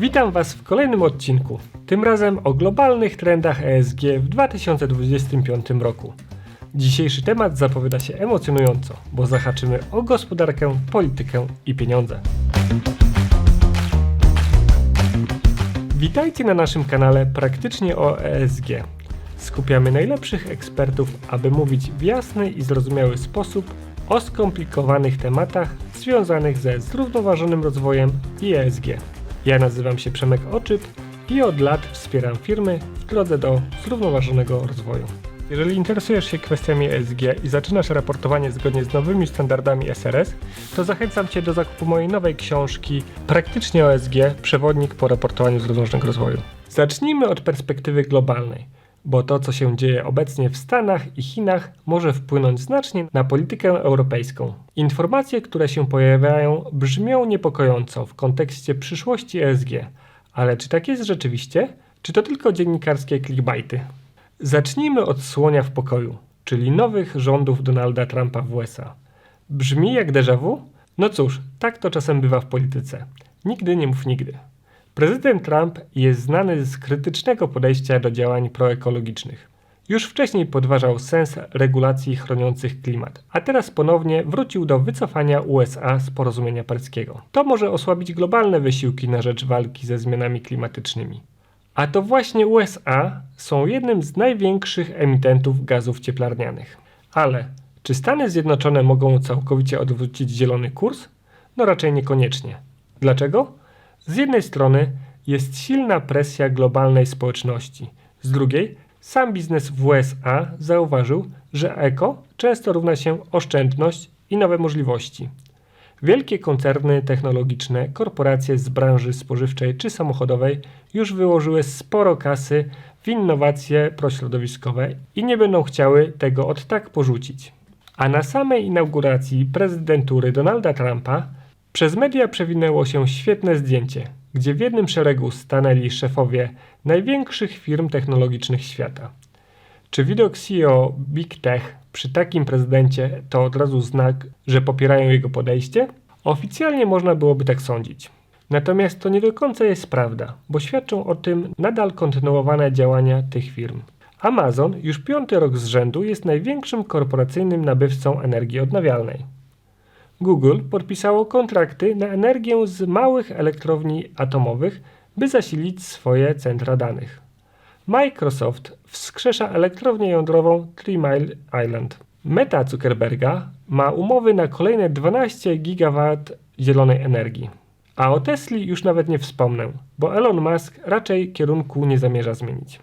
Witam Was w kolejnym odcinku, tym razem o globalnych trendach ESG w 2025 roku. Dzisiejszy temat zapowiada się emocjonująco, bo zahaczymy o gospodarkę, politykę i pieniądze. Witajcie na naszym kanale Praktycznie o ESG. Skupiamy najlepszych ekspertów, aby mówić w jasny i zrozumiały sposób o skomplikowanych tematach związanych ze zrównoważonym rozwojem i ESG. Ja nazywam się Przemek Oczyp i od lat wspieram firmy w drodze do zrównoważonego rozwoju. Jeżeli interesujesz się kwestiami ESG i zaczynasz raportowanie zgodnie z nowymi standardami SRS, to zachęcam Cię do zakupu mojej nowej książki Praktycznie ESG Przewodnik po raportowaniu zrównoważonego rozwoju. Zacznijmy od perspektywy globalnej, bo to, co się dzieje obecnie w Stanach i Chinach, może wpłynąć znacznie na politykę europejską. Informacje, które się pojawiają, brzmią niepokojąco w kontekście przyszłości ESG, ale czy tak jest rzeczywiście? Czy to tylko dziennikarskie clickbaity? Zacznijmy od słonia w pokoju, czyli nowych rządów Donalda Trumpa w USA. Brzmi jak déjà vu? No cóż, tak to czasem bywa w polityce. Nigdy nie mów nigdy. Prezydent Trump jest znany z krytycznego podejścia do działań proekologicznych. Już wcześniej podważał sens regulacji chroniących klimat, a teraz ponownie wrócił do wycofania USA z porozumienia paryskiego. To może osłabić globalne wysiłki na rzecz walki ze zmianami klimatycznymi. A to właśnie USA są jednym z największych emitentów gazów cieplarnianych. Ale czy Stany Zjednoczone mogą całkowicie odwrócić zielony kurs? No raczej niekoniecznie. Dlaczego? Z jednej strony jest silna presja globalnej społeczności, z drugiej sam biznes w USA zauważył, że eko często równa się oszczędność i nowe możliwości. Wielkie koncerny technologiczne, korporacje z branży spożywczej czy samochodowej już wyłożyły sporo kasy w innowacje prośrodowiskowe i nie będą chciały tego od tak porzucić. A na samej inauguracji prezydentury Donalda Trumpa przez media przewinęło się świetne zdjęcie, gdzie w jednym szeregu stanęli szefowie największych firm technologicznych świata. Czy widok CEO Big Tech przy takim prezydencie to od razu znak, że popierają jego podejście? Oficjalnie można byłoby tak sądzić. Natomiast to nie do końca jest prawda, bo świadczą o tym nadal kontynuowane działania tych firm. Amazon już piąty rok z rzędu jest największym korporacyjnym nabywcą energii odnawialnej. Google podpisało kontrakty na energię z małych elektrowni atomowych, by zasilić swoje centra danych. Microsoft wskrzesza elektrownię jądrową Three Mile Island. Meta Zuckerberga ma umowy na kolejne 12 GW zielonej energii. A o Tesli już nawet nie wspomnę, bo Elon Musk raczej kierunku nie zamierza zmienić.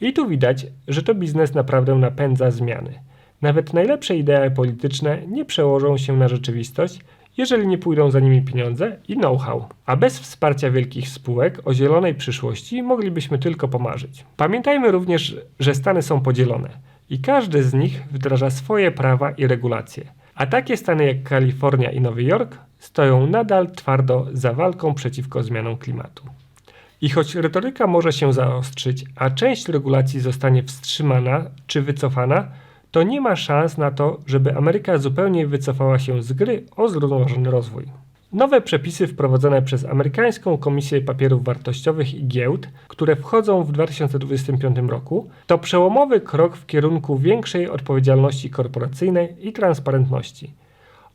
I tu widać, że to biznes naprawdę napędza zmiany. Nawet najlepsze idee polityczne nie przełożą się na rzeczywistość, jeżeli nie pójdą za nimi pieniądze i know-how. A bez wsparcia wielkich spółek o zielonej przyszłości moglibyśmy tylko pomarzyć. Pamiętajmy również, że Stany są podzielone i każdy z nich wdraża swoje prawa i regulacje. A takie stany jak Kalifornia i Nowy Jork stoją nadal twardo za walką przeciwko zmianom klimatu. I choć retoryka może się zaostrzyć, a część regulacji zostanie wstrzymana czy wycofana, to nie ma szans na to, żeby Ameryka zupełnie wycofała się z gry o zrównoważony rozwój. Nowe przepisy wprowadzone przez Amerykańską Komisję Papierów Wartościowych i Giełd, które wchodzą w 2025 roku, to przełomowy krok w kierunku większej odpowiedzialności korporacyjnej i transparentności.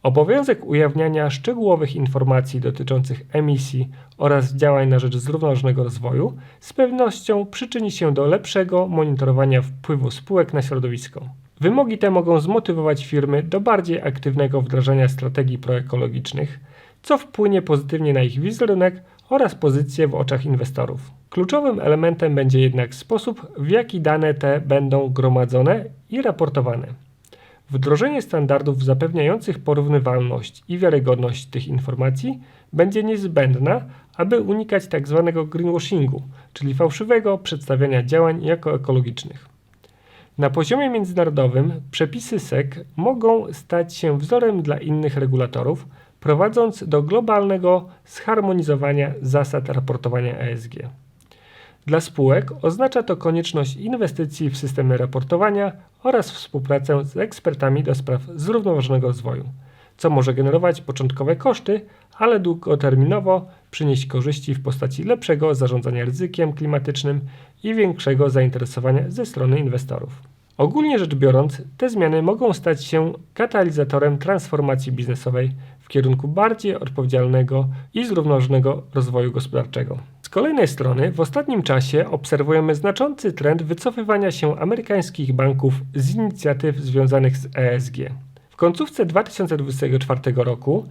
Obowiązek ujawniania szczegółowych informacji dotyczących emisji oraz działań na rzecz zrównoważonego rozwoju z pewnością przyczyni się do lepszego monitorowania wpływu spółek na środowisko. Wymogi te mogą zmotywować firmy do bardziej aktywnego wdrażania strategii proekologicznych, co wpłynie pozytywnie na ich wizerunek oraz pozycję w oczach inwestorów. Kluczowym elementem będzie jednak sposób, w jaki dane te będą gromadzone i raportowane. Wdrożenie standardów zapewniających porównywalność i wiarygodność tych informacji będzie niezbędna, aby unikać tzw. Tak greenwashingu, czyli fałszywego przedstawiania działań jako ekologicznych. Na poziomie międzynarodowym przepisy SEC mogą stać się wzorem dla innych regulatorów, prowadząc do globalnego zharmonizowania zasad raportowania ESG. Dla spółek oznacza to konieczność inwestycji w systemy raportowania oraz współpracę z ekspertami do spraw zrównoważonego rozwoju. Co może generować początkowe koszty, ale długoterminowo przynieść korzyści w postaci lepszego zarządzania ryzykiem klimatycznym i większego zainteresowania ze strony inwestorów. Ogólnie rzecz biorąc, te zmiany mogą stać się katalizatorem transformacji biznesowej w kierunku bardziej odpowiedzialnego i zrównoważonego rozwoju gospodarczego. Z kolejnej strony, w ostatnim czasie obserwujemy znaczący trend wycofywania się amerykańskich banków z inicjatyw związanych z ESG. Końcówce 2024 roku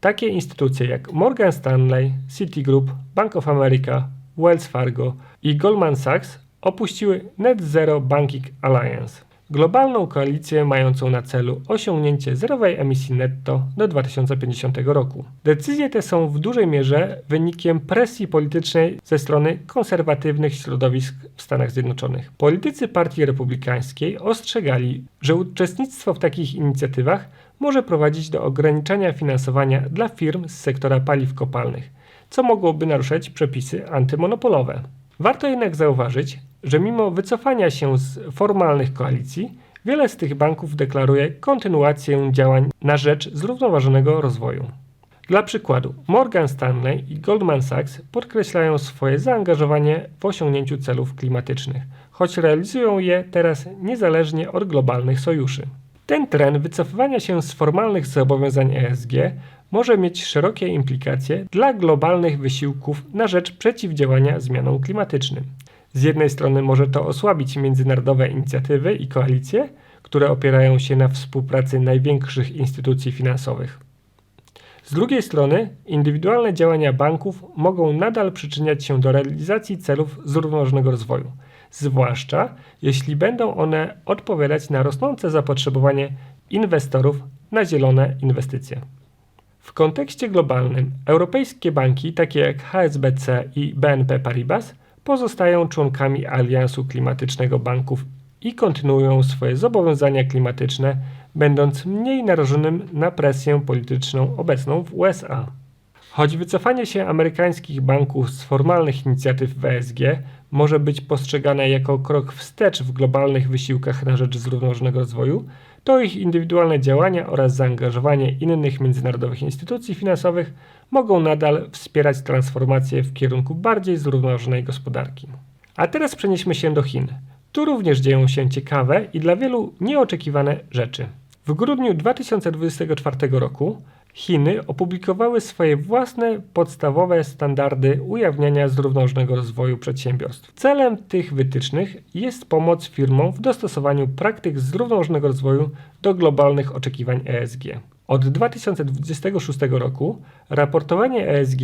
takie instytucje jak Morgan Stanley, Citigroup, Bank of America, Wells Fargo i Goldman Sachs opuściły Net Zero Banking Alliance, globalną koalicję mającą na celu osiągnięcie zerowej emisji netto do 2050 roku. Decyzje te są w dużej mierze wynikiem presji politycznej ze strony konserwatywnych środowisk w Stanach Zjednoczonych. Politycy Partii Republikańskiej ostrzegali, że uczestnictwo w takich inicjatywach może prowadzić do ograniczania finansowania dla firm z sektora paliw kopalnych, co mogłoby naruszać przepisy antymonopolowe. Warto jednak zauważyć, że mimo wycofania się z formalnych koalicji, wiele z tych banków deklaruje kontynuację działań na rzecz zrównoważonego rozwoju. Dla przykładu, Morgan Stanley i Goldman Sachs podkreślają swoje zaangażowanie w osiągnięciu celów klimatycznych, choć realizują je teraz niezależnie od globalnych sojuszy. Ten trend wycofywania się z formalnych zobowiązań ESG może mieć szerokie implikacje dla globalnych wysiłków na rzecz przeciwdziałania zmianom klimatycznym. Z jednej strony może to osłabić międzynarodowe inicjatywy i koalicje, które opierają się na współpracy największych instytucji finansowych. Z drugiej strony, indywidualne działania banków mogą nadal przyczyniać się do realizacji celów zrównoważonego rozwoju, zwłaszcza jeśli będą one odpowiadać na rosnące zapotrzebowanie inwestorów na zielone inwestycje. W kontekście globalnym europejskie banki takie jak HSBC i BNP Paribas pozostają członkami Aliansu Klimatycznego Banków i kontynuują swoje zobowiązania klimatyczne, będąc mniej narażonym na presję polityczną obecną w USA. Choć wycofanie się amerykańskich banków z formalnych inicjatyw w ESG może być postrzegane jako krok wstecz w globalnych wysiłkach na rzecz zrównoważonego rozwoju, to ich indywidualne działania oraz zaangażowanie innych międzynarodowych instytucji finansowych mogą nadal wspierać transformację w kierunku bardziej zrównoważonej gospodarki. A teraz przenieśmy się do Chin. Tu również dzieją się ciekawe i dla wielu nieoczekiwane rzeczy. W grudniu 2024 roku Chiny opublikowały swoje własne podstawowe standardy ujawniania zrównoważonego rozwoju przedsiębiorstw. Celem tych wytycznych jest pomoc firmom w dostosowaniu praktyk zrównoważonego rozwoju do globalnych oczekiwań ESG. Od 2026 roku raportowanie ESG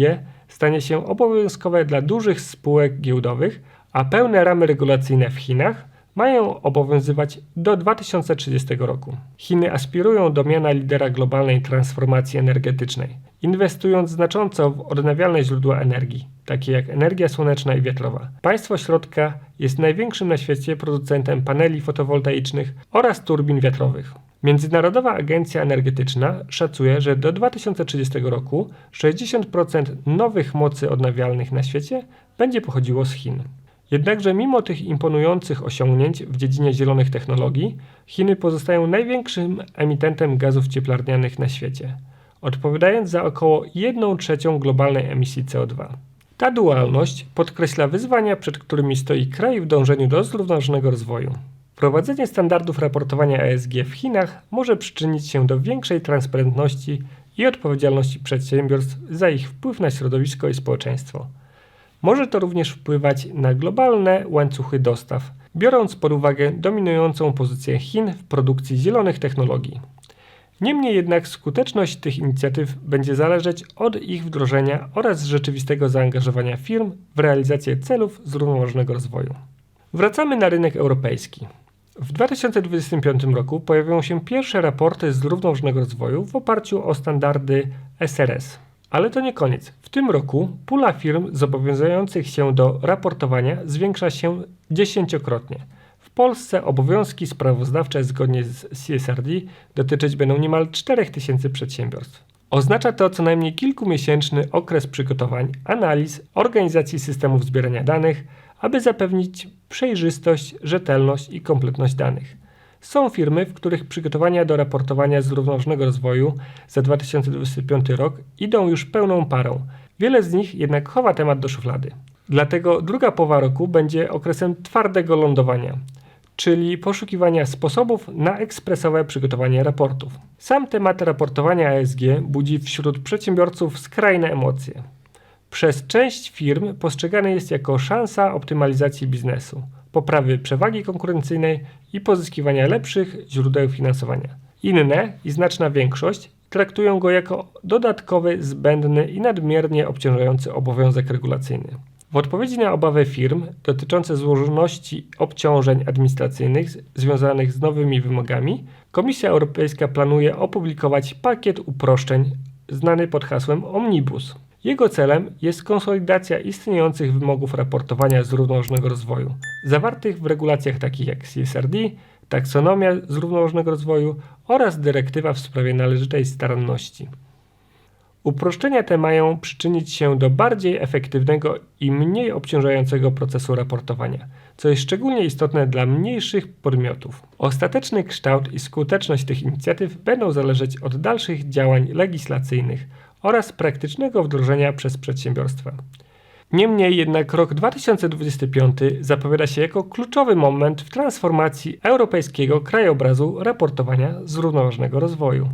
stanie się obowiązkowe dla dużych spółek giełdowych, a pełne ramy regulacyjne w Chinach mają obowiązywać do 2030 roku. Chiny aspirują do miana lidera globalnej transformacji energetycznej, inwestując znacząco w odnawialne źródła energii, takie jak energia słoneczna i wiatrowa. Państwo środka jest największym na świecie producentem paneli fotowoltaicznych oraz turbin wiatrowych. Międzynarodowa Agencja Energetyczna szacuje, że do 2030 roku 60% nowych mocy odnawialnych na świecie będzie pochodziło z Chin. Jednakże mimo tych imponujących osiągnięć w dziedzinie zielonych technologii, Chiny pozostają największym emitentem gazów cieplarnianych na świecie, odpowiadając za około 1 trzecią globalnej emisji CO2. Ta dualność podkreśla wyzwania, przed którymi stoi kraj w dążeniu do zrównoważonego rozwoju. Wprowadzenie standardów raportowania ESG w Chinach może przyczynić się do większej transparentności i odpowiedzialności przedsiębiorstw za ich wpływ na środowisko i społeczeństwo. Może to również wpływać na globalne łańcuchy dostaw, biorąc pod uwagę dominującą pozycję Chin w produkcji zielonych technologii. Niemniej jednak skuteczność tych inicjatyw będzie zależeć od ich wdrożenia oraz rzeczywistego zaangażowania firm w realizację celów zrównoważonego rozwoju. Wracamy na rynek europejski. W 2025 roku pojawią się pierwsze raporty zrównoważonego rozwoju w oparciu o standardy SRS. Ale to nie koniec. W tym roku pula firm zobowiązujących się do raportowania zwiększa się dziesięciokrotnie. W Polsce obowiązki sprawozdawcze zgodnie z CSRD dotyczyć będą niemal 4000 przedsiębiorstw. Oznacza to co najmniej kilkumiesięczny okres przygotowań, analiz, organizacji systemów zbierania danych, aby zapewnić przejrzystość, rzetelność i kompletność danych. Są firmy, w których przygotowania do raportowania zrównoważonego rozwoju za 2025 rok idą już pełną parą. Wiele z nich jednak chowa temat do szuflady. Dlatego druga połowa roku będzie okresem twardego lądowania, czyli poszukiwania sposobów na ekspresowe przygotowanie raportów. Sam temat raportowania ESG budzi wśród przedsiębiorców skrajne emocje. Przez część firm postrzegany jest jako szansa optymalizacji biznesu, poprawy przewagi konkurencyjnej i pozyskiwania lepszych źródeł finansowania. Inne i znaczna większość traktują go jako dodatkowy, zbędny i nadmiernie obciążający obowiązek regulacyjny. W odpowiedzi na obawy firm dotyczące złożoności obciążeń administracyjnych związanych z nowymi wymogami, Komisja Europejska planuje opublikować pakiet uproszczeń znany pod hasłem Omnibus. Jego celem jest konsolidacja istniejących wymogów raportowania zrównoważonego rozwoju, zawartych w regulacjach takich jak CSRD, taksonomia zrównoważonego rozwoju oraz dyrektywa w sprawie należytej staranności. Uproszczenia te mają przyczynić się do bardziej efektywnego i mniej obciążającego procesu raportowania, co jest szczególnie istotne dla mniejszych podmiotów. Ostateczny kształt i skuteczność tych inicjatyw będą zależeć od dalszych działań legislacyjnych oraz praktycznego wdrożenia przez przedsiębiorstwa. Niemniej jednak rok 2025 zapowiada się jako kluczowy moment w transformacji europejskiego krajobrazu raportowania zrównoważonego rozwoju.